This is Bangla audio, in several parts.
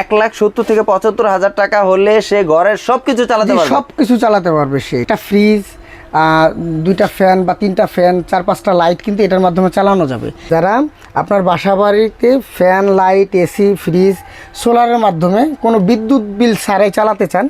এক লাখ সত্তর থেকে পঁচাত্তর হাজার টাকা হলে সে ঘরের সবকিছু চালাতে পারবে। সব কিছু চালাতে পারবে সে। এটা ফ্রিজ দুইটা ফ্যান বা তিনটা ফ্যান চার পাঁচটা লাইট কিন্তু এটার মাধ্যমে চালানো যাবে। যারা আপনার বাসা বাড়িতে ফ্যান লাইট এসি ফ্রিজ সোলারের মাধ্যমে কোনো বিদ্যুৎ বিল ছাড়াই চালাতে চান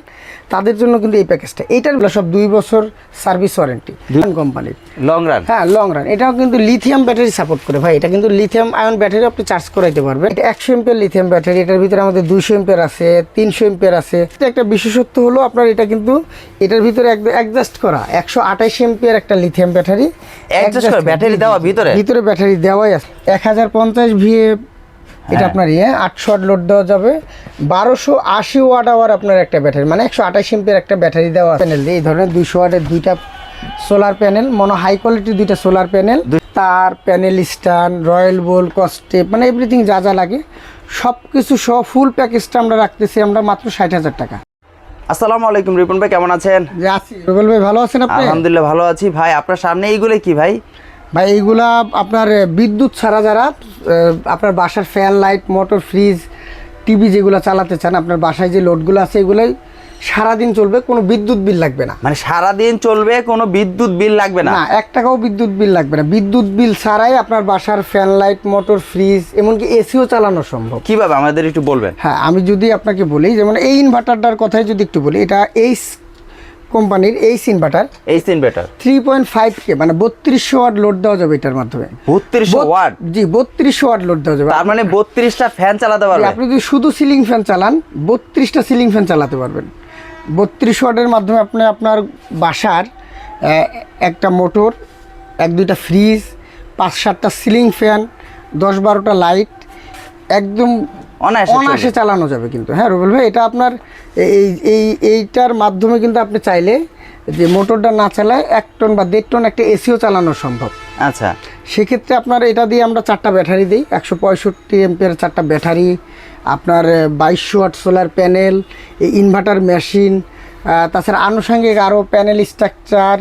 তাদের জন্য কিন্তু এই প্যাকেজটা। এইটার সব দুই বছর সার্ভিস ওয়ারেন্টি কোম্পানির। লং রান হ্যাঁ লং রান এটাও কিন্তু লিথিয়াম ব্যাটারি সাপোর্ট করে। ভাই এটা কিন্তু লিথিয়াম আয়ন ব্যাটারি আপনি চার্জ করাইতে পারবেন। এটা একশো এমপের লিথিয়াম ব্যাটারি এটার ভিতরে আমাদের দুইশো এমপের আছে তিনশো এমপের আছে। এটা একটা বিশেষত্ব হলো আপনার এটা কিন্তু এটার ভিতরে অ্যাডজাস্ট করা। একশো আঠাশ এমপিয়ার একটা লিথিয়াম ব্যাটারি battery দেওয়া ভিতরে? ভিতরে ব্যাটারি দেওয়াই আছে। এক হাজার পঞ্চাশ ভিএ এটা হ্যাঁ। আপনার ইয়ে আটশো ওয়াট লোড দেওয়া যাবে। বারোশো আশি ওয়াট আওয়ার আপনার একটা ব্যাটারি মানে একশো আঠাশ এমপির একটা ব্যাটারি দেওয়া প্যানেল এই ধরনের দুইশো ওয়াটের দুইটা সোলার প্যানেল মনো হাই কোয়ালিটির দুইটা সোলার প্যানেল। তার প্যানেল স্ট্যান্ড রয়্যাল বোল কস্টেপ মানে এভরিথিং যা যা লাগে। সব কিছু সহ ফুল প্যাকেজটা আমরা রাখতেছি আমরা মাত্র ষাট হাজার টাকা। আসসালামু আলাইকুম রিপন ভাই কেমন আছেন? আছি। রুবেল ভাই ভালো আছেন আপনি? আলহামদুলিল্লাহ ভালো আছি। ভাই আপনার সামনে এইগুলো কি ভাই? ভাই এইগুলা আপনার বিদ্যুৎ ছাড়া যারা আপনার বাসার fan light motor fridge TV যেগুলো চালাতে চান আপনার বাসায় যে লোডগুলো আছে এগুলোই সারাদিন চলবে কোনো বিদ্যুৎ বিল লাগবে না। মানে সারাদিন চলবে কোনো বিদ্যুৎ বিল লাগবে না? এক টাকাও বিদ্যুৎ বিল লাগবে না। বিদ্যুৎ বিল ছাড়াই আপনার বাসার ফ্যান লাইট মোটর ফ্রিজ এমনকি এসিও চালানো সম্ভব। কীভাবে আমাদের একটু বলবেন? হ্যাঁ আমি যদি আপনাকে বলি যেমন এই ইনভার্টারটার কথাই যদি একটু বলি এটা এইস কোম্পানির এইস ইনভার্টার এই পয়েন্ট ফাইভ কে মানে বত্রিশশো ওয়াট লোড দেওয়া যাবে এটার মাধ্যমে। বত্রিশশো বত- ওয়াট? জি বত্রিশশো ওয়াট লোড দেওয়া যাবে। তার মানে বত্রিশটা ফ্যান চালাতে পারবেন আপনি যদি শুধু সিলিং ফ্যান চালান বত্রিশটা সিলিং ফ্যান চালাতে পারবেন। বত্রিশ ওয়াটের মাধ্যমে আপনি আপনার বাসার একটা মোটর এক দুইটা ফ্রিজ পাঁচ সাতটা সিলিং ফ্যান দশ বারোটা লাইট একদম অনায়াসে। চালানো যাবে কিন্তু। হ্যাঁ রুবেল ভাই এটা আপনার এই এই এইটার মাধ্যমে কিন্তু আপনি চাইলে যে মোটরটা না চালায় এক টন বা দেড় টন একটা এসিও চালানো সম্ভব। আচ্ছা। সেক্ষেত্রে আপনার এটা দিয়ে আমরা চারটা ব্যাটারি দিই। একশো পঁয়ষট্টি এমপিয়ার চারটা ব্যাটারি আপনার বাইশশো watt solar panel inverter machine তাছাড়া আনুষঙ্গিক আরও প্যানেল স্ট্রাকচার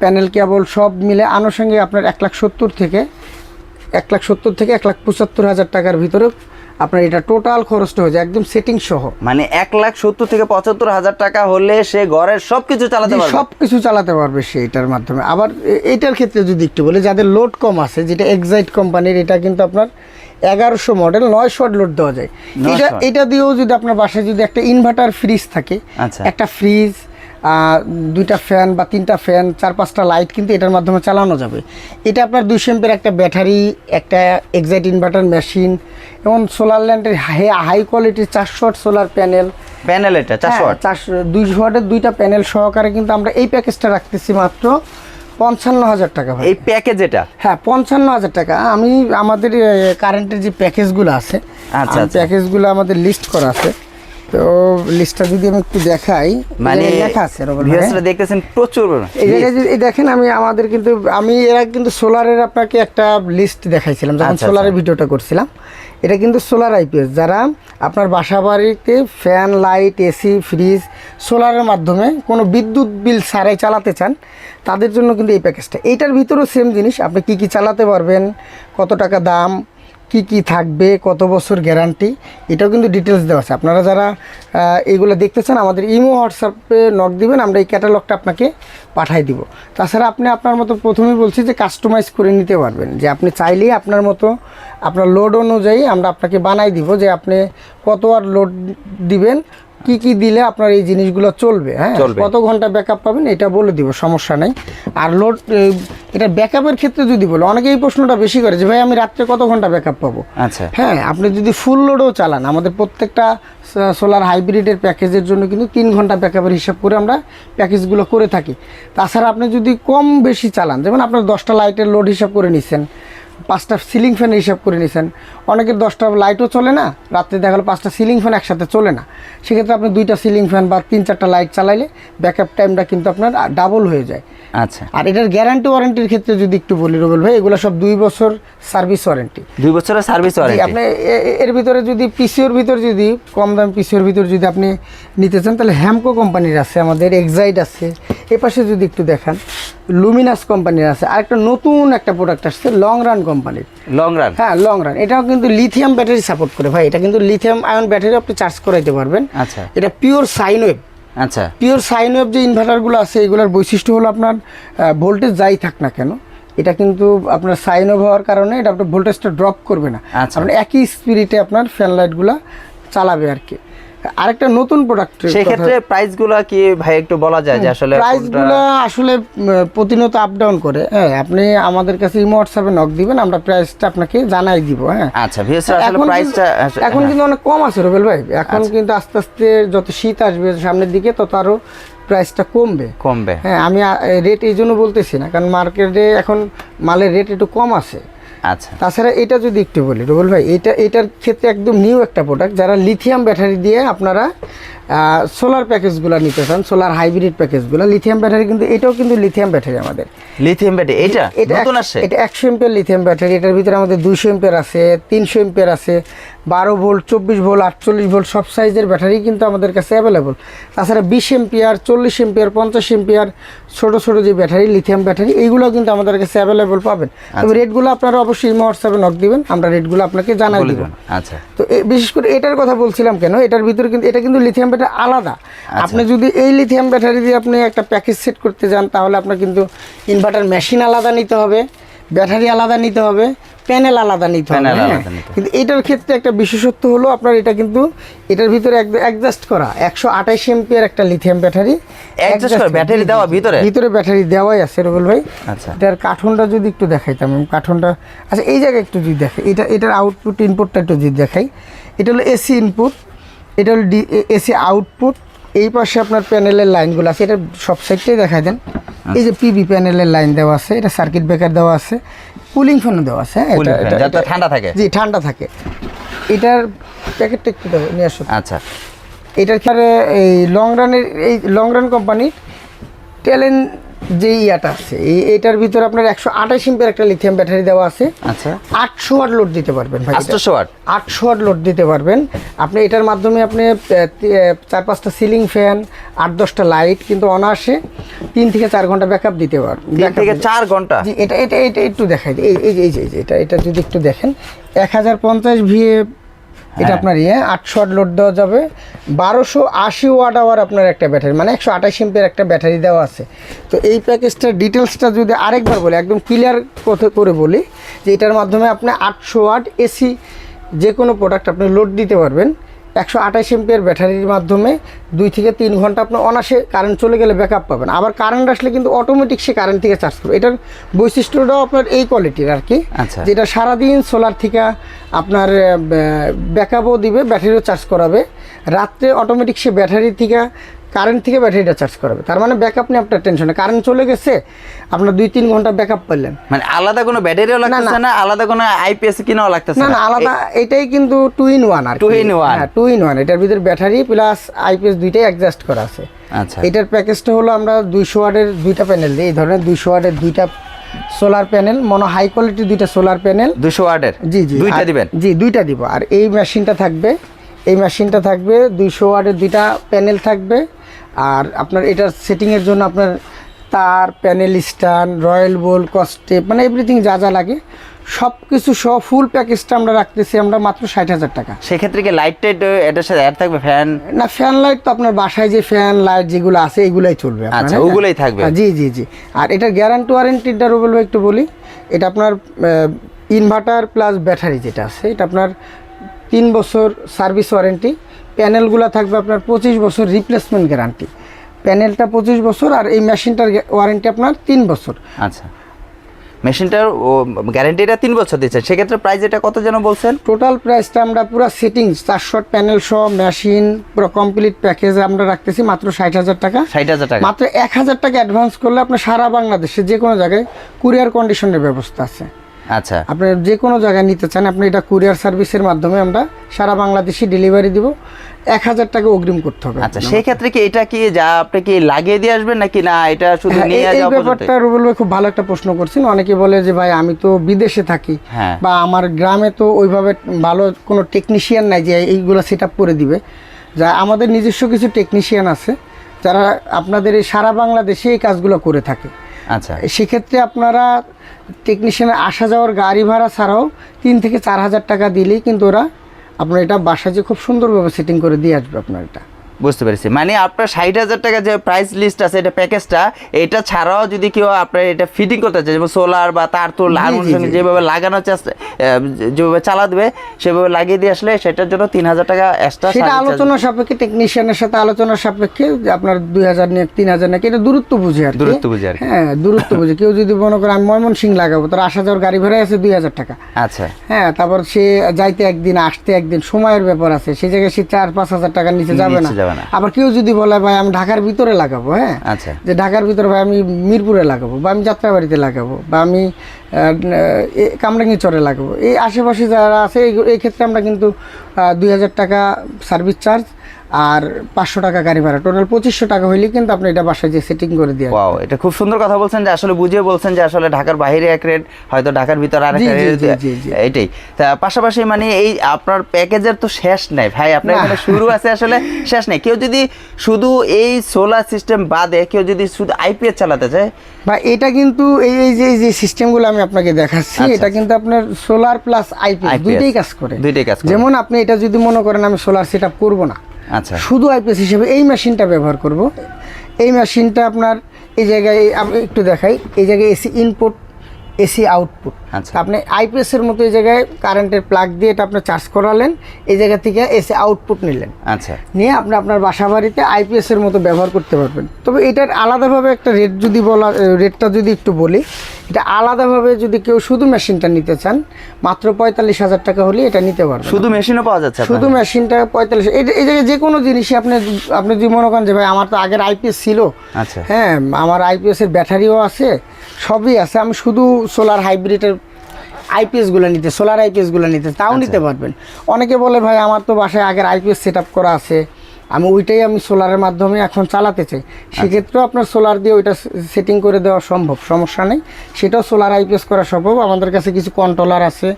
প্যানেল কেবল সব মিলে আনুষঙ্গিক আপনার এক লাখ সত্তর থেকে এক লাখ সত্তর থেকে এক লাখ পঁচাত্তর হাজার টাকার ভিতরে আপনার এটা টোটাল খরচটা হয়ে যায় একদম সেটিং সহ। মানে এক লাখ সত্তর থেকে পঁচাত্তর হাজার টাকা হলে সে ঘরের সবকিছু চালাতে পারবে? সব কিছু চালাতে পারবে সে এটার মাধ্যমে। আবার এটার ক্ষেত্রে যদি একটু বলি যাদের লোড কম আছে যেটা এক্সাইট কোম্পানির এটা কিন্তু আপনার এগারোশো মডেল নয় শট লোড দেওয়া যায়। এটা এটা দিয়েও যদি আপনার বাসায় যদি একটা ইনভার্টার ফ্রিজ থাকে আচ্ছা। একটা ফ্রিজ দুইটা ফ্যান বা তিনটা ফ্যান চার পাঁচটা লাইট কিন্তু এটার মাধ্যমে চালানো যাবে। এটা আপনার দুইশো এমপের একটা ব্যাটারি একটা এক্সাইট ইনভার্টার মেশিন এবং সোলার ল্যান্ডের হাই হাই কোয়ালিটির চারশো সোলার প্যানেল প্যানেল এটা চারশো ওয়াট চারশো দুইশো ওয়াটের দুইটা প্যানেল সহকারে কিন্তু আমরা এই প্যাকেজটা রাখতেছি মাত্র পঞ্চান্ন হাজার টাকা ভাই। এই প্যাকেজ এটা? হ্যাঁ পঞ্চান্ন হাজার টাকা। আমি আমাদের কারেন্টের যে প্যাকেজগুলো আছে আচ্ছা, আচ্ছা। প্যাকেজগুলো আমাদের লিস্ট করা আছে। তো লিস্টটা যদি আমি একটু দেখাই মানে লেখা আছে ভিউয়ার্সরা দেখতেছেন প্রচুর এই জায়গায় দেখেন আমি আমাদের কিন্তু আমি এরা কিন্তু সোলারের আপনাকে একটা লিস্ট দেখাইছিলাম যখন আচ্ছা, সোলারের আচ্ছা। ভিডিওটা করছিলাম। এটা কিন্তু সোলার আইপিএস যারা আপনার বাসা বাড়িতে ফ্যান লাইট এসি ফ্রিজ সোলারের মাধ্যমে কোনো বিদ্যুৎ বিল ছাড়াই চালাতে চান তাদের জন্য কিন্তু এই প্যাকেজটা এইটার ভিতরেও সেম জিনিস আপনি কি কি চালাতে পারবেন কত টাকা দাম কি কি থাকবে, কত বছর গ্যারান্টি, এটাও কিন্তু ডিটেলস দেওয়া আছে। আপনারা যারা এইগুলো দেখতে চান, আমাদের ইমো হোয়াটসঅ্যাপে নক দিবেন, আমরা এই ক্যাটালগটা আপনাকে পাঠাই দিব। তাছাড়া আপনি আপনার মতো প্রথমেই বলছি যে কাস্টমাইজ করে নিতে পারবেন, যে আপনি চাইলেই আপনার মতো, আপনার লোড অনুযায়ী আমরা আপনাকে বানাই দিব, যে আপনি কত আর লোড দিবেন কি কি দিলে আপনার এই জিনিসগুলো চলবে হ্যাঁ? কত ঘণ্টা ব্যাকআপ পাবেন এটা বলে দিব সমস্যা নেই। আর লোড এটা ব্যাকআপের ক্ষেত্রে যদি বলো অনেকে এই প্রশ্নটা বেশি করে যে ভাই আমি রাত্রে কত ঘণ্টা ব্যাকআপ পাবো? আচ্ছা। হ্যাঁ আপনি যদি ফুল লোডও চালান আমাদের প্রত্যেকটা সোলার হাইব্রিডের প্যাকেজের জন্য কিন্তু তিন ঘণ্টা ব্যাকআপের হিসাব করে আমরা প্যাকেজগুলো করে থাকি। তাছাড়া আপনি যদি কম বেশি চালান যেমন আপনার দশটা লাইটের লোড হিসাব করে নিছেন পাঁচটা সিলিং ফ্যানের হিসাব করে নিছেন অনেকের দশটা লাইটও চলে না রাত্রে দেখা গেলো পাঁচটা সিলিং ফ্যান একসাথে চলে না। সেক্ষেত্রে আপনি দুইটা সিলিং ফ্যান বা তিন চারটা লাইট চালাইলে ব্যাকআপ টাইমটা কিন্তু আপনার ডাবল হয়ে যায়। আচ্ছা। আর এটার গ্যারান্টি ওয়ারেন্টির ক্ষেত্রে যদি একটু বলি রুবেল ভাই এগুলো সব দুই বছর সার্ভিস ওয়ারেন্টি দুই বছরের সার্ভিস ওয়ারেন্টি আপনি এর ভিতরে যদি পিসিওর ভিতর যদি কম দাম পিসিওর ভিতর যদি আপনি নিতে চান তাহলে হ্যামকো কোম্পানির আছে আমাদের এক্সাইড আছে। এ পাশে যদি একটু দেখান লুমিনাস কোম্পানির আছে। আর একটা নতুন একটা প্রোডাক্ট আসছে লং রান কোম্পানির লং রান হ্যাঁ লং রান এটাও কিন্তু লিথিয়াম ব্যাটারি সাপোর্ট করে। ভাই এটা কিন্তু লিথিয়াম আয়ন ব্যাটারি আপনি চার্জ করাইতে পারবেন। আচ্ছা। এটা পিওর সাইন ওয়েভ আচ্ছা। পিওর সাইন ওয়েভ যে ইনভার্টারগুলো আছে এগুলোর বৈশিষ্ট্য হলো আপনার ভোল্টেজ যাই থাক না কেন এটা কিন্তু আপনার সাইন ওভ হওয়ার কারণে এটা আপনার ভোল্টেজটা ড্রপ করবে না। আচ্ছা। একই স্পিরিটে আপনার ফ্যান লাইটগুলো চালাবে আর কি। আরেকটা নতুন প্রোডাক্ট সেই ক্ষেত্রে প্রাইসগুলা কি ভাই একটু বলা যায় যে আসলে প্রাইসগুলো আসলে প্রতিনিয়ত আপ ডাউন করে। হ্যাঁ আপনি আমাদের কাছে ইমো হোয়াটসঅ্যাপে নক দিবেন আমরা প্রাইসটা আপনাকে জানাই দিব হ্যাঁ। আচ্ছা ভিউস আসলে এখন প্রাইসটা কিন্তু- এখন কিন্তু অনেক কম আছে রবেল ভাই। এখন আচ্ছা। কিন্তু আস্তে আস্তে যত শীত আসবে সামনের দিকে তত আরও প্রাইসটা কমবে। কমবে। হ্যাঁ আমি রেট এই জন্য বলতেছি না কারণ মার্কেটে এখন মালের রেট একটু কম আছে। আচ্ছা। তাছাড়া এটা যদি একটু বলি রুবল ভাই এটা এটার ক্ষেত্রে একদম নিউ একটা প্রোডাক্ট যারা লিথিয়াম ব্যাটারি দিয়ে আপনারা সোলার প্যাকেজগুলো নিতে চান সোলার হাইব্রিড প্যাকেজগুলো লিথিয়াম ব্যাটারি কিন্তু এটাও কিন্তু লিথিয়াম ব্যাটারি আমাদের। লিথিয়াম ব্যাটারি এটা? এটা নতুন এক- আসছে? এটা একশো এমপিয়ার লিথিয়াম ব্যাটারি এটার ভিতরে আমাদের দুশো এমপিয়ার আছে তিনশো এমপিয়ার আছে। বারো ভোল্ট চব্বিশ ভোল্ট আটচল্লিশ ভোল্ট সব সাইজের ব্যাটারি কিন্তু আমাদের কাছে অ্যাভেলেবল তাছাড়া বিশ এমপিয়ার চল্লিশ এমপিয়ার পঞ্চাশ এমপিয়ার ছোটো ছোটো যে ব্যাটারি লিথিয়াম ব্যাটারি এইগুলো কিন্তু আমাদের কাছে অ্যাভেলেবল পাবেন। তবে রেটগুলো আপনারা অবশ্যই হোয়াটসঅ্যাপে নক দিবেন আমরা রেটগুলো আপনাকে জানাই দিব। আচ্ছা। তো বিশেষ করে এটার কথা বলছিলাম কেন এটার ভিতরে কিন্তু এটা কিন্তু লিথিয়াম ব্যাটারি আলাদা। আচ্ছা। আপনি যদি এই লিথিয়াম ব্যাটারি দিয়ে আপনি একটা প্যাকেজ সেট করতে যান তাহলে আপনার কিন্তু ইনভার্টার মেশিন আলাদা নিতে হবে ব্যাটারি আলাদা নিতে হবে প্যানেল আলাদা নিতে হবে হ্যাঁ। কিন্তু এটার ক্ষেত্রে একটা বিশেষত্ব হলো আপনার এটা কিন্তু এটার ভিতরে অ্যাডজাস্ট করা। একশো আঠাইশ এমপিয়ার একটা লিথিয়াম ব্যাটারি Adjust করা, battery দেওয়া ভিতরে? ভিতরে ব্যাটারি দেওয়াই আছে রবুল ভাই। আচ্ছা। এটার কার্টুনটা যদি একটু দেখাইতাম কার্টুনটা আচ্ছা এই জায়গায় একটু যদি দেখাই এটা এটার আউটপুট ইনপুটটা একটু যদি দেখাই। এটা হলো এসি ইনপুট এটা হলো ডি এসি আউটপুট এই পাশে আপনার প্যানেলের লাইনগুলো আছে এটা সব সাইডটাই দেখাই দেন। এই যে পিবি প্যানেলের লাইন দেওয়া আছে এটা সার্কিট ব্রেকার দেওয়া আছে কুলিং ফ্যানও দেওয়া আছে হ্যাঁ এটা- ঠান্ডা থাকে। জি ঠান্ডা থাকে। এটার প্যাকেটটা একটু দেবো নিয়ে আসো। আচ্ছা। এটার ক্ষেত্রে এই লং রানের এই লং রান কোম্পানির টেলেন যে ইয়াটা আছে এটার ভিতরে আপনার একশো আঠাশ ইম্পের একটা লিথিয়াম ব্যাটারি দেওয়া আছে। আচ্ছা। আটশো ওয়াট লোড দিতে পারবেন এটা। ওয়াট? আটশো ওয়াট লোড দিতে পারবেন। আপনি এটার মাধ্যমে আপনি চার পাঁচটা সিলিং ফ্যান আট দশটা লাইট কিন্তু অনায়াসে তিন থেকে চার ঘণ্টা ব্যাকআপ দিতে পারবেন তিন থেকে চার ঘণ্টা? এটা এটা এটা একটু দেখাই। এই এই যে এটা এটা যদি একটু দেখেন এক হাজার পঞ্চাশ ভিএ এটা হ্যাঁ। আপনার ইয়ে আটশো ওয়াট লোড দেওয়া যাবে। বারোশো আশি ওয়াট আওয়ার আপনার একটা ব্যাটারি মানে একশো আঠাশ এমপের একটা ব্যাটারি দেওয়া আছে। তো এই প্যাকেজটার ডিটেলসটা যদি আরেকবার বলি একদম ক্লিয়ার কথা করে বলি যে এটার মাধ্যমে আপনি আটশো ওয়াট এসি যে কোনো প্রোডাক্ট আপনি লোড দিতে পারবেন। একশো আঠাশ এমপিয়ার ব্যাটারির মাধ্যমে দুই থেকে তিন ঘণ্টা আপনি অনাসে কারেন্ট চলে গেলে ব্যাকআপ পাবেন। আবার কারেন্ট আসলে কিন্তু অটোমেটিক সে কারেন্ট থেকে চার্জ করবে। এটার বৈশিষ্ট্যটাও আপনার এই কোয়ালিটির আর কি আচ্ছা। যেটা সারাদিন সোলার থেকে আপনার ব্যাকআপও দিবে ব্যাটারিও চার্জ করাবে। রাত্রে অটোমেটিক সে ব্যাটারি থেকে কারেন্ট থেকে ব্যাটারিটা চার্জ করাবে। তার মানে ব্যাকআপ নিয়ে আপনার টেনশন কারেন্ট চলে গেছে আপনার দুই তিন ঘণ্টা ব্যাকআপ পেলেন মানে আলাদা কোনো ব্যাটারিও লাগতেছে না আলাদা কোনো আইপিএস কিনাও লাগতেছে না না আলাদা এটাই কিন্তু two in one R two in one two in one এটার ভিতরে ব্যাটারি প্লাস আইপিএস দুইটাই অ্যাডজাস্ট করা আছে। আচ্ছা। এটার প্যাকেজটা হলো আমরা দুইশো ওয়াটের দুইটা প্যানেল দিই। এই ধরনের দুইশো ওয়াটের দুইটা সোলার প্যানেল মনো হাই কোয়ালিটির দুইটা সোলার প্যানেল দুশো ওয়াটের? জি জি। দুইটা দিবেন? জি দুইটা দিব। আর এই মেশিনটা থাকবে এই মেশিনটা থাকবে দুইশো ওয়াটের দুইটা প্যানেল থাকবে। আর আপনার এটার সেটিংয়ের জন্য আপনার তার প্যানেল স্ট্যান্ড রয়্যাল বোল কস্টেপ মানে এভরিথিং যা যা লাগে সব কিছু সব ফুল প্যাকেজটা আমরা রাখতেছি আমরা মাত্র ষাট হাজার টাকা সেক্ষেত্রে কি লাইট টাইট এটার সাথে অ্যাড থাকবে ফ্যান না ফ্যান লাইট তো আপনার বাসায় যে ফ্যান লাইট যেগুলো আছে এগুলাই চলবে আচ্ছা, হ্যাঁ? ওগুলাই থাকবে। হ্যাঁ, জি জি জি আর এটার গ্যারান্টি ওয়ারেন্টিটা বলব একটু বলি এটা আপনার ইনভার্টার প্লাস ব্যাটারি যেটা আছে এটা আপনার তিন বছর সার্ভিস ওয়ারেন্টি প্যানেলগুলো থাকবে আপনার পঁচিশ বছর রিপ্লেসমেন্ট গ্যারান্টি প্যানেলটা পঁচিশ বছর আর এই মেশিনটার ওয়ারেন্টি আপনার তিন বছর। আচ্ছা। মেশিনটার গ্যারান্টিটা তিন বছর দিচ্ছে সেক্ষেত্রে প্রাইস এটা কত যেন বলছেন? টোটাল প্রাইসটা আমরা পুরো সেটিংস চারশো প্যানেল সহ মেশিন পুরো কমপ্লিট প্যাকেজ আমরা রাখতেছি মাত্র ষাট হাজার টাকা। ষাট হাজার টাকা। মাত্র এক হাজার টাকা অ্যাডভান্স করলে আপনার সারা বাংলাদেশে যে কোনো জায়গায় কুরিয়ার কন্ডিশনের ব্যবস্থা আছে। আচ্ছা। আপনি যে কোনো জায়গায় নিতে চান আপনি এটা কুরিয়ার সার্ভিসের মাধ্যমে আমরা সারা বাংলাদেশে ডেলিভারি দিব। এক হাজার টাকা অগ্রিম করতে হবে আচ্ছা সেই ক্ষেত্রে কি এটা কি যা আপনি কি লাগিয়ে দিয়ে আসবেন নাকি না এটা শুধু হ্যাঁ, নিয়ে যাওয়া ব্যাপারটা রুবেল ভাই খুব ভালো একটা প্রশ্ন করছেন। অনেকে বলে যে ভাই আমি তো বিদেশে থাকি হ্যাঁ। বা আমার গ্রামে তো ওইভাবে ভালো কোনো টেকনিশিয়ান নাই যে এইগুলো সেট আপ করে দিবে। যা আমাদের নিজস্ব কিছু টেকনিশিয়ান আছে যারা আপনাদের এই সারা বাংলাদেশে এই কাজগুলো করে থাকে। আচ্ছা। সেক্ষেত্রে আপনারা টেকনিশিয়ান আসা যাওয়ার গাড়ি ভাড়া ছাড়াও তিন থেকে চার হাজার টাকা দিলেই কিন্তু ওরা আপনার এটা বাসা যে খুব সুন্দরভাবে সেটিং করে দিয়ে আসবে আপনার এটা। বুঝতে পেরেছি। মানে আপনার ষাট হাজার টাকা যে প্রাইস লিস্ট আছে এটা প্যাকেজটা এটা ছাড়াও যদি কেউ আপনার এটা ফিটিং করতে চায় যেমন সোলার বা তার তো। যেভাবে লাগানো চেষ্টা যেভাবে চালা দেবে সেভাবে লাগিয়ে দিয়ে আসলে সেটার জন্য তিন হাজার টাকা এক্সট্রা সেটা আলোচনা সাপেক্ষে টেকনিশিয়ানের সাথে আলোচনা সাপেক্ষে আপনার দুই হাজার নিয়ে তিন হাজার নাকি এটা দূরত্ব বুঝে আর দূরত্ব বুঝে আর হ্যাঁ দূরত্ব বুঝে। কেউ যদি মনে করে আমি ময়মনসিং লাগাবো তার আসা যাওয়ার গাড়ি ভাড়া আছে দুই হাজার টাকা। আচ্ছা। হ্যাঁ তারপর সে যাইতে একদিন আসতে একদিন সময়ের ব্যাপার আছে। সেই জায়গায় সে চার পাঁচ হাজার টাকার নিচে যাবে না। যাবে না। আবার কেউ যদি বলে ভাই আমি ঢাকার ভিতরে লাগাবো হ্যাঁ? আচ্ছা। যে ঢাকার ভিতরে ভাই আমি মিরপুরে লাগাবো বা আমি যাত্রাবাড়িতে লাগাবো বা আমি কামরাঙ্গি চরে লাগাবো। এই আশেপাশে যারা আছে এই এই ক্ষেত্রে আমরা কিন্তু দুই হাজার টাকা সার্ভিস চার্জ আর পাঁচশো টাকা গাড়ি ভাড়া। টোটাল পঁচিশশো টাকা হইলে কিন্তু আপনি এটা বাসায় যে সেটিং করে দিয়ে ওয়াও এটা খুব সুন্দর কথা বলছেন যে আসলে বুঝিয়ে বলছেন যে আসলে ঢাকার বাইরে এক রেট হয়তো ঢাকার ভিতরে জি। এটাই তা পাশাপাশি মানে এই আপনার প্যাকেজের তো শেষ নাই। ভাই আপনার এখানে শুরু আছে আসলে শেষ নেই। কেউ যদি শুধু এই সোলার সিস্টেম বাদে কেউ যদি শুধু আইপিএস চালাতে চায়? বা এটা কিন্তু এই এই যে এই যে সিস্টেমগুলো আমি আপনাকে দেখাচ্ছি আচ্ছা, এটা কিন্তু আপনার সোলার প্লাস আইপিএস দুইটাই কাজ করে। দুইটাই কাজ যেমন আপনি এটা যদি মনে করেন আমি সোলার সেট আপ করব না আচ্ছা। শুধু আইপিএস হিসেবে এই মেশিনটা ব্যবহার করব। এই মেশিনটা আপনার এই জায়গায় আমি একটু দেখাই। এই জায়গায় এসি ইনপুট এসি আউটপুট আচ্ছা। আপনি আইপিএস এর মতো এই জায়গায় কারেন্টের প্লাগ দিয়ে এটা আপনি চার্জ করালেন এই জায়গা থেকে এসি আউটপুট নিলেন। আচ্ছা। নিয়ে আপনি আপনার বাসা বাড়িতে আইপিএস এর মতো ব্যবহার করতে পারবেন। তবে এটার আলাদাভাবে একটা রেট যদি বলা রেটটা যদি একটু বলি এটা আলাদাভাবে যদি কেউ শুধু মেশিনটা নিতে চান মাত্র পঁয়তাল্লিশ হাজার টাকা হলে এটা নিতে পারবেন। শুধু মেশিনও পাওয়া যাচ্ছে শুধু মেশিনটা পঁয়তাল্লিশ এই জায়গায় যে কোনো জিনিসই আপনি আপনি যদি মনে করেন যে ভাই আমার তো আগের আইপিএস ছিল। আচ্ছা। হ্যাঁ আমার আইপিএস এর ব্যাটারিও আছে সবই আছে। আমি শুধু সোলার হাইব্রিডের আইপিএসগুলো নিতে সোলার আইপিএসগুলো নিতে তাও আচ্ছা। নিতে পারবেন। অনেকে বলে ভাই আমার তো বাসায় আগের আইপিএস সেট আপ করা আছে। আমি ওইটাই আমি সোলারের মাধ্যমে এখন চালাতে চাই। সেক্ষেত্রেও আপনার সোলার দিয়ে ওইটা সেটিং করে দেওয়া সম্ভব, সমস্যা নেই। সেটাও সোলার আইপিএস করা সম্ভব। আমাদের কাছে কিছু কন্ট্রোলার আছে।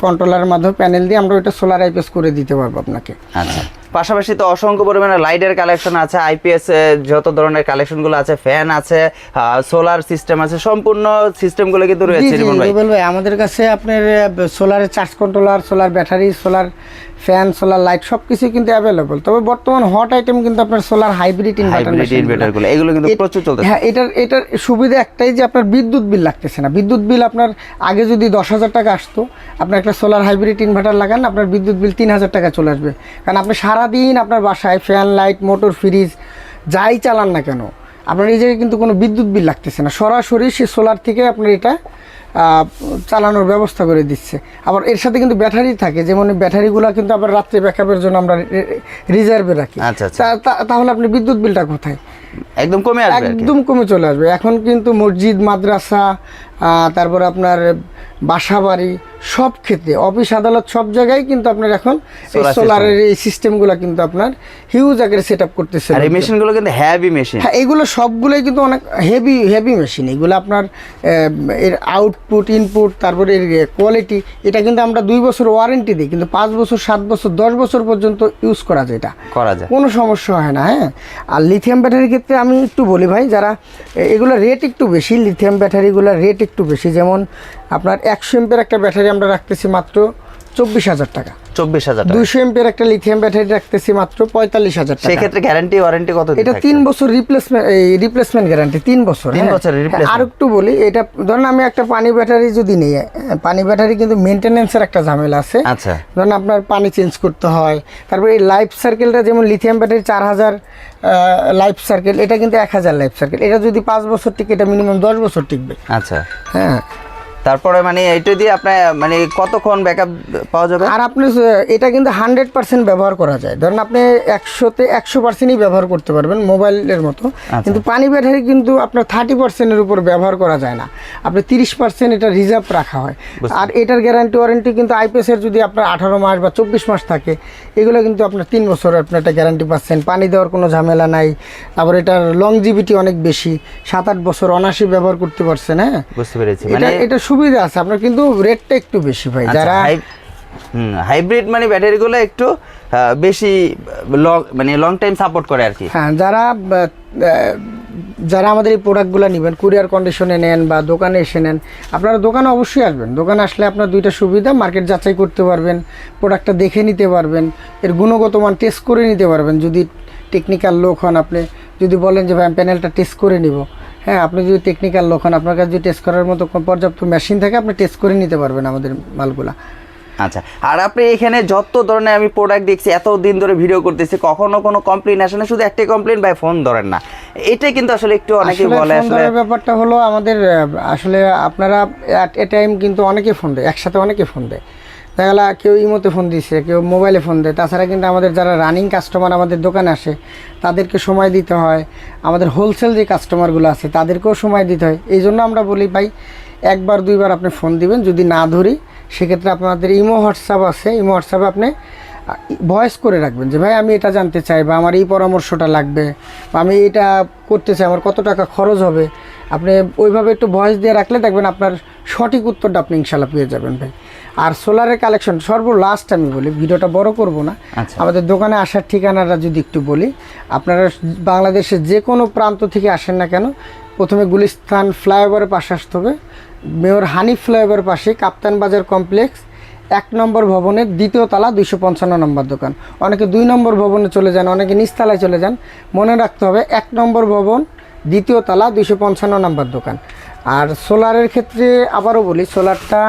কন্ট্রোলারের মাধ্যমে প্যানেল দিয়ে আমরা ওইটা সোলার আইপিএস করে দিতে পারব আপনাকে। আচ্ছা। পাশাপাশি তো অসংখ্য পরিমাণে লাইটের কালেকশন আছে আইপিএস যত ধরনের কালেকশনগুলো আছে ফ্যান আছে সোলার সিস্টেম আছে সম্পূর্ণ সিস্টেমগুলো কিন্তু রয়েছে রিমন ভাই। ভাই আমাদের কাছে আপনার সোলারের charge controller solar battery solar fan solar light সব কিছু কিন্তু অ্যাভেলেবল তবে বর্তমান হট আইটেম কিন্তু আপনার সোলার হাইব্রিড ইনভার্টারগুলো এগুলো কিন্তু প্রচুর চলতেছে। হ্যাঁ এটার এটার সুবিধা একটাই যে আপনার বিদ্যুৎ বিল লাগতেছে না। বিদ্যুৎ বিল আপনার আগে যদি দশ হাজার টাকা আসতো আপনার একটা সোলার হাইব্রিড ইনভার্টার লাগান আপনার বিদ্যুৎ বিল তিন হাজার টাকা চলে আসবে। কারণ আপনি সারাদিন আপনার বাসায় ফ্যান লাইট মোটর ফ্রিজ যাই চালান না কেন আপনার এই জায়গায় কিন্তু কোনো বিদ্যুৎ বিল লাগতেছে না। সরাসরি সে সোলার থেকে আপনার এটা চালানোর ব্যবস্থা করে দিচ্ছে। আবার এর সাথে কিন্তু ব্যাটারি থাকে যেমন ব্যাটারিগুলো কিন্তু আবার রাত্রে ব্যাকআপের জন্য আমরা রিজার্ভে রাখি। আচ্ছা, আচ্ছা। তাহলে আপনি বিদ্যুৎ বিলটা কোথায়? একদম কমে আসবে একদম কমে চলে আসবে। এখন কিন্তু মসজিদ মাদ্রাসা তারপরে আপনার বাসা বাড়ি সব ক্ষেত্রে অফিস আদালত সব জায়গায় কিন্তু আপনার এখন সোলারের এই সিস্টেমগুলো কিন্তু আপনার হিউজ আকারে সেট আপ করতেছে আর এই মেশিনগুলো কিন্তু হ্যাভি মেশিন হ্যাঁ এগুলো সবগুলোই কিন্তু অনেক হেভি হেভি মেশিন এগুলো আপনার এর আউটপুট ইনপুট তারপরে এর কোয়ালিটি এটা কিন্তু আমরা দুই বছর ওয়ারেন্টি দিই কিন্তু পাঁচ বছর সাত বছর দশ বছর পর্যন্ত ইউজ করা যায় এটা। করা যায়। কোনো সমস্যা হয় না হ্যাঁ। আর লিথিয়াম ব্যাটারির ক্ষেত্রে আমি একটু বলি ভাই যারা এগুলো রেট একটু বেশি লিথিয়াম ব্যাটারিগুলোর রেট একটু বেশি। যেমন আপনার একশো এমপের একটা ব্যাটারি আমরা রাখতেছি মাত্র চব্বিশ হাজার টাকা। চব্বিশ হাজার দুইশো এমপের একটা লিথিয়াম ব্যাটারি রাখতেছি মাত্র পঁয়তাল্লিশ হাজার টাকা। সেক্ষেত্রে গ্যারান্টি ওয়ারেন্টি কত এটা তিন বছর রিপ্লেসমেন্ট এই রিপ্লেসমেন্ট গ্যারান্টি তিন বছর তিন replacement। আর একটু বলি এটা ধরুন আমি একটা পানি ব্যাটারি যদি নিই পানি ব্যাটারি কিন্তু মেনটেনেন্সের একটা ঝামেলা আছে। আচ্ছা। ধরুন আপনার পানি চেঞ্জ করতে হয় তারপরে এই লাইফ সার্কেলটা যেমন লিথিয়াম ব্যাটারি চার হাজার লাইফ সার্কেল এটা কিন্তু এক হাজার লাইফ সার্কেল এটা যদি পাঁচ বছর টিকে এটা মিনিমাম দশ বছর টিকবে। আচ্ছা। হ্যাঁ তারপরে মানে এটা দিয়ে আপনার মানে কতক্ষণ ব্যাকআপ পাওয়া যাবে? আর আপনি এটা কিন্তু হান্ড্রেড পার্সেন্ট ব্যবহার করা যায়। ধরুন আপনি একশোতে একশো পার্সেন্টই ব্যবহার করতে পারবেন মোবাইলের মতো। কিন্তু পানি ব্যাটারি কিন্তু আপনার থার্টি পার্সেন্টের উপর ব্যবহার করা যায় না। আপনি তিরিশ পার্সেন্ট এটা রিজার্ভ রাখা হয়। আর এটার গ্যারান্টি ওয়ারেন্টি কিন্তু আইপিএসের যদি আপনার আঠারো মাস বা চব্বিশ মাস থাকে এগুলো কিন্তু আপনার তিন বছর আপনার একটা গ্যারান্টি পাচ্ছেন। পানি দেওয়ার কোনো ঝামেলা নাই। তারপর এটার লংজিভিটি অনেক বেশি। সাত আট বছর অনাসি ব্যবহার করতে পারছেন হ্যাঁ? বুঝতে পেরেছি। এটা মানে এটা সুবিধা আছে আপনার কিন্তু রেটটা একটু বেশি ভাই আচ্ছা, যারা হাই- হাইব্রিড মানে ব্যাটারিগুলো একটু বেশি লং মানে লং টাইম সাপোর্ট করে আর কি। হ্যাঁ যারা যারা আমাদের এই প্রোডাক্টগুলো নেবেন কুরিয়ার কন্ডিশনে নেন বা দোকানে এসে নেন আপনারা দোকানে অবশ্যই আসবেন। দোকানে আসলে আপনার দুইটা সুবিধা মার্কেট যাচাই করতে পারবেন প্রোডাক্টটা দেখে নিতে পারবেন এর গুণগত মান টেস্ট করে নিতে পারবেন। যদি টেকনিক্যাল লোক হন আপনি যদি বলেন যে ভাই আমি প্যানেলটা টেস্ট করে নিব হ্যাঁ আপনি যদি টেকনিক্যাল লোক হন আপনার কাছে যদি টেস্ট করার মতো পর্যাপ্ত মেশিন থাকে আপনি টেস্ট করে নিতে পারবেন আমাদের মালগুলা। আচ্ছা আর আপনি এখানে যত ধরনের আমি প্রোডাক্ট দেখছি এত দিন ধরে ভিডিও করতেছি কখনো কোনো কমপ্লেন আসে না শুধু একটাই কমপ্লেন ভাই ফোন ধরেন না। এটাই কিন্তু আসলে একটু অনেকেই আসলে বলে আসলে ব্যাপারটা হলো আমাদের আসলে আপনারা অ্যাট এ টাইম কিন্তু অনেকে ফোন দেয় একসাথে অনেকে ফোন দেয়। দেখা কেউ ইমোতে ফোন দিচ্ছে কেউ মোবাইলে ফোন দেয়। তাছাড়া কিন্তু আমাদের যারা রানিং কাস্টমার আমাদের দোকানে আসে, তাদেরকে সময় দিতে হয়। আমাদের হোলসেল যে কাস্টমারগুলো আছে, তাদেরকেও সময় দিতে হয়। এই জন্য আমরা বলি, ভাই, একবার দুইবার আপনি ফোন দিবেন। যদি না ধরি, সেক্ষেত্রে আপনাদের ইমো হোয়াটসঅ্যাপ আছে। ইমো হোয়াটসঅ্যাপে আপনি ভয়েস করে রাখবেন যে ভাই আমি এটা জানতে চাই বা আমার এই পরামর্শটা লাগবে বা আমি এটা করতে চাই আমার কত টাকা খরচ হবে। আপনি ওইভাবে একটু ভয়েস দিয়ে রাখলে দেখবেন আপনার সঠিক উত্তরটা আপনি ইনশাল্লাহ পেয়ে যাবেন ভাই। আর সোলারের কালেকশন সর্ব লাস্ট আমি বলি ভিডিওটা বড় করব না। আচ্ছা। আমাদের দোকানে আসার ঠিকানাটা যদি একটু বলি আপনারা বাংলাদেশের যে কোনো প্রান্ত থেকে আসেন না কেন প্রথমে গুলিস্তান ফ্লাইওভারের পাশে আসতে হবে। মেয়র হানিফ ফ্লাইওভারের পাশে কাপ্তান বাজার কমপ্লেক্স এক নম্বর ভবনের দ্বিতীয় তলা দুইশো পঞ্চান্ন নম্বর দোকান। অনেকে দুই নম্বর ভবনে চলে যান, অনেকে নিচতলায় চলে যান। মনে রাখতে হবে, এক নম্বর ভবন, দ্বিতীয় তলা দুইশো পঞ্চান্ন নম্বর দোকান। আর সোলারের ক্ষেত্রে আবারও বলি, সোলারটা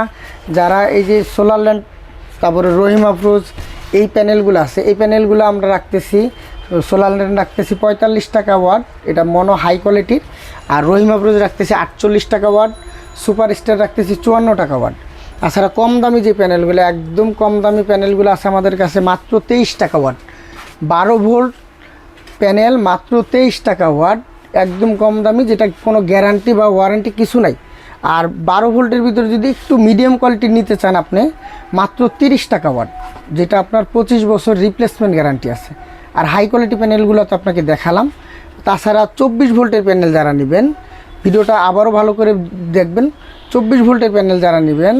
যারা এই যে সোলার ল্যান্ড তারপরে রহিম আফরোজ, এই প্যানেলগুলো আছে, এই প্যানেলগুলো আমরা রাখতেছি, সোলার ল্যান্ড রাখতেছি পঁয়তাল্লিশ টাকা ওয়াট, এটা মনো হাই কোয়ালিটির। আর রহিম আফরোজ রাখতেছি আটচল্লিশ টাকা ওয়াট সুপার স্টার রাখতেছি চুয়ান্ন টাকা ওয়াট। তাছাড়া কম দামি যে প্যানেলগুলো, একদম কম দামি প্যানেলগুলো আছে আমাদের কাছে মাত্র তেইশ টাকা ওয়াট। বারো ভোল্ট প্যানেল মাত্র তেইশ টাকা ওয়াট, একদম কম দামি, যেটা কোনো গ্যারান্টি বা ওয়ারেন্টি কিছু নাই। আর বারো ভোল্টের ভিতরে যদি একটু মিডিয়াম কোয়ালিটির নিতে চান আপনি, মাত্র তিরিশ টাকা ওয়াট, যেটা আপনার পঁচিশ বছর রিপ্লেসমেন্ট গ্যারান্টি আছে। আর হাই কোয়ালিটি প্যানেলগুলো তো আপনাকে দেখালাম। তাছাড়া চব্বিশ ভোল্টের প্যানেল যারা নেবেন, ভিডিওটা আবারও ভালো করে দেখবেন। চব্বিশ ভোল্টের প্যানেল যারা নেবেন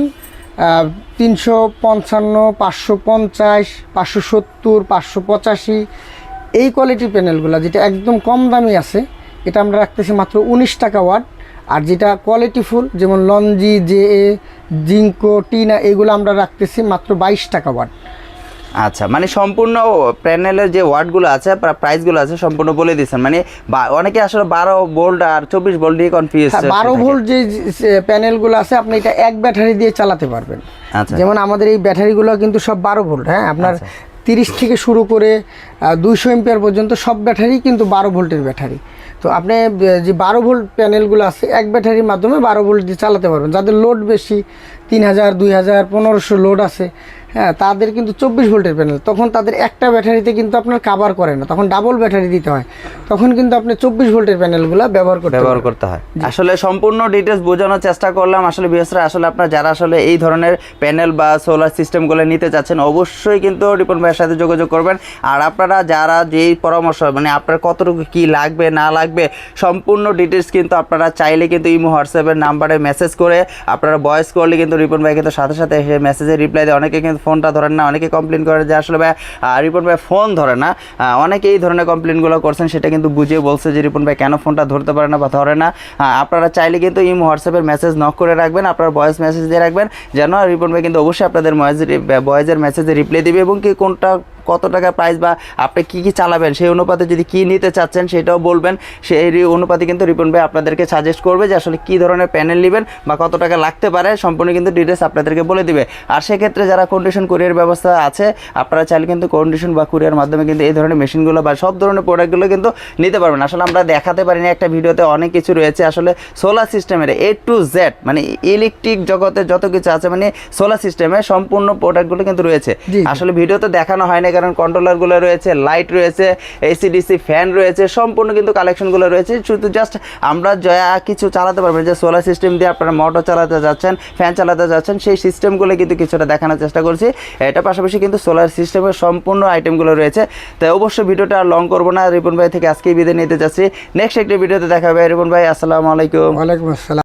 তিনশো পঞ্চান্ন, পাঁচশো পঞ্চাশ, পাঁচশো সত্তর, পাঁচশো পঁচাশি। এই কোয়ালিটির প্যানেলগুলো যেটা একদম কম দামি আছে, এটা আমরা রাখতেছি মাত্র উনিশ টাকা ওয়াট। আর যেটা কোয়ালিটিফুল যেমন লঞ্জি, জে এ জিঙ্কো টিনা, এগুলো আমরা রাখতেছি মাত্র বাইশ টাকা ওয়াট। আচ্ছা মানে সম্পূর্ণ প্যানেলের যে ওয়ার্ডগুলো আছে প্রাইসগুলো আছে সম্পূর্ণ বলে দিচ্ছেন মানে অনেকে আসলে বারো ভোল্ট আর চব্বিশ ভোল্ট নিয়ে কনফিউজ হ্যাঁ, বারো ভোল্ট যে প্যানেলগুলো আছে আপনি এটা এক ব্যাটারি দিয়ে চালাতে পারবেন। আচ্ছা। যেমন আমাদের এই ব্যাটারিগুলো কিন্তু সব বারো ভোল্ট হ্যাঁ? আপনার তিরিশ থেকে শুরু করে দুইশো এমপিআর পর্যন্ত সব ব্যাটারি কিন্তু বারো ভোল্টের ব্যাটারি। তো আপনি যে বারো ভোল্ট প্যানেলগুলো আছে এক ব্যাটারির মাধ্যমে বারো ভোল্ট দিয়ে চালাতে পারবেন। যাদের লোড বেশি তিন হাজার দুই হাজার পনেরোশো লোড আছে হ্যাঁ তাদের কিন্তু চব্বিশ ভোল্টের প্যানেল তখন তাদের একটা ব্যাটারিতে কিন্তু আপনার কাভার করে না তখন ডাবল ব্যাটারি দিতে হয়। তখন কিন্তু আপনি চব্বিশ ভোল্টের প্যানেলগুলো ব্যবহার করতে ব্যবহার করতে হয়। আসলে সম্পূর্ণ ডিটেলস বোঝানোর চেষ্টা করলাম। আসলে বিশেষরা আসলে আপনার যারা আসলে এই ধরনের প্যানেল বা সোলার সিস্টেমগুলো নিতে চাচ্ছেন অবশ্যই কিন্তু রিপন ভাইয়ের সাথে যোগাযোগ করবেন। আর আপনারা যারা যেই পরামর্শ মানে আপনার কতটুকু কি লাগবে না লাগবে সম্পূর্ণ ডিটেলস কিন্তু আপনারা চাইলে কিন্তু ইমো হোয়াটসঅ্যাপের নাম্বারে মেসেজ করে আপনারা ভয়েস করলে কিন্তু রিপন ভাই কিন্তু সাথে সাথে এসে মেসেজে রিপ্লাই দেয়। অনেকে কিন্তু ফোনটা ধরেন না, অনেকে কমপ্লেন করে যে আসলে ভাই রিপন ভাই ফোন ধরে না। অনেকে এই ধরনের কমপ্লেনগুলো করছেন, সেটা কিন্তু বুঝিয়ে বলছে যে রিপন ভাই কেন ফোনটা ধরতে পারে না বা ধরে না। আপনারা চাইলে কিন্তু ইম হোয়াটসঅ্যাপের মেসেজ নক করে রাখবেন, আপনার ভয়েস মেসেজ দিয়ে রাখবেন, যেন রিপন ভাই কিন্তু অবশ্যই আপনাদের ভয়েসের মেসেজে রিপ্লাই দিবে এবং কি কোনটা কত টাকা প্রাইস বা আপনি কি কি চালাবেন সেই অনুপাতে যদি কি নিতে চাচ্ছেন সেটাও বলবেন। সেই অনুপাতে কিন্তু রিপন ভাই আপনাদেরকে সাজেস্ট করবে যে আসলে কি ধরনের প্যানেল নেবেন বা কত টাকা লাগতে পারে সম্পূর্ণ কিন্তু ডিটেলস আপনাদেরকে বলে দিবে। আর সেক্ষেত্রে যারা কন্ডিশন কুরিয়ার ব্যবস্থা আছে আপনারা চাইলে কিন্তু কন্ডিশন বা কুরিয়ার মাধ্যমে কিন্তু এই ধরনের মেশিনগুলো বা সব ধরনের প্রোডাক্টগুলো কিন্তু নিতে পারবেন। আসলে আমরা দেখাতে পারিনি একটা ভিডিওতে অনেক কিছু রয়েছে। আসলে সোলার সিস্টেমের এ টু জেড মানে ইলেকট্রিক জগতে যত কিছু আছে মানে সোলার সিস্টেমে সম্পূর্ণ প্রোডাক্টগুলো কিন্তু রয়েছে। আসলে ভিডিওতে দেখানো হয় না কারণ কন্ট্রোলারগুলো রয়েছে লাইট রয়েছে এসিডিসি ফ্যান রয়েছে, সম্পূর্ণ কিন্তু কালেকশনগুলো রয়েছে। শুধু জাস্ট আমরা যা কিছু চালাতে পারবেন যে সোলার সিস্টেম দিয়ে আপনারা মোটর চালাতে যাচ্ছেন ফ্যান চালাতে যাচ্ছেন, সেই সিস্টেমগুলো কিন্তু কিছুটা দেখানোর চেষ্টা করছি। এটা পাশাপাশি কিন্তু সোলার সিস্টেমের সম্পূর্ণ আইটেমগুলো রয়েছে। তাই অবশ্যই ভিডিওটা আর লং করব না। রিপন ভাই থেকে আজকেই বিদায় নিতে যাচ্ছি। নেক্সট একটি ভিডিওতে দেখা হবে। রিপন ভাই, আসসালামু আলাইকুম। ওয়ালাইকুম আসসালাম।